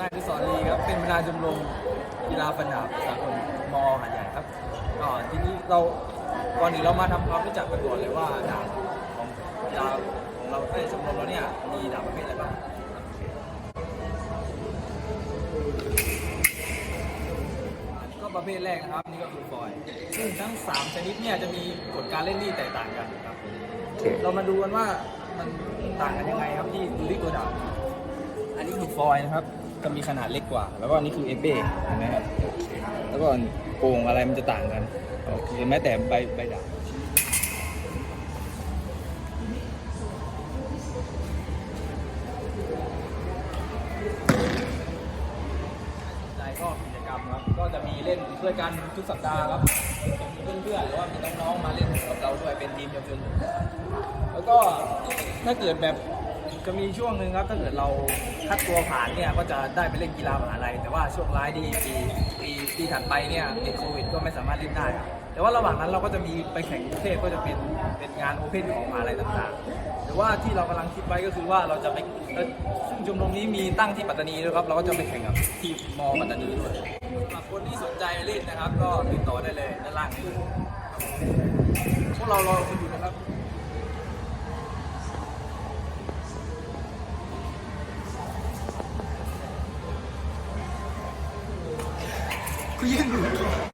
ครับผมนายพิศรลีครับ เป็นประธานชมรมกีฬาฟันดาบสากลมอหาดใหญ่ครับก็ทีนี้เราก่อนอื่นเรามาทำความรู้จักกันก่อนเลยว่าดาบของกีฬาของเราในชมรมเราเนี่ยมีดาบประเภทอะไรบ้างอันนี้ก็ประเภทแรกนะครับนี่ก็คือฟอยล์ซึ่งทั้ง 3 ชนิดเนี่ยจะมีกฎการเล่นที่แตกต่างกันครับโอเคเรามาดูกันว่ามันต่างกันยังไงครับที่ดูที่ตัวดาบอันนี้คือฟอยล์นะครับ จะมีขนาดเล็กกว่า แล้วก็อันนี้คือเอเบ้เห็นไหมครับแล้วก็โกงอะไรมันจะต่างกันโอเคแม้แต่ใบใบดาบใจก็กิจกรรมครับก็จะมีเล่นด้วยกันทุกสัปดาห์ครับมีเพื่อนๆหรือว่ามีน้องๆมาเล่นกับเราด้วยเป็นทีมเยาวชนแล้วก็ถ้าเกิดแบบ จะมีช่วงหนึ่งครับถ้าเกิดเราคัดตัวผ่านเนี่ยก็จะได้ไปเล่นกีฬามหาลัยแต่ว่าช่วงร้ายดีปีปีปีถัดไปเนี่ยติดโควิดก็ไม่สามารถเล่นได้ครับแต่ว่าระหว่างนั้นเราก็จะมีไปแข่งกรุงเทพก็จะเป็นเป็นงานโอเพ่นของมหาลัยต่างๆ แต่ว่าที่เรากำลังคิดไว้ก็คือว่าเราจะไปเอ่อซึ่งชมรมนี้มีตั้งที่ปัตตานีด้วยครับเราก็จะไปแข่งกับที่มปัตตานีด้วยสำหรับคนที่สนใจเล่นนะครับ ก็ติดต่อได้เลยด้านล่างนี้พวกเราเราเป็นะครับ 그게 뭐야?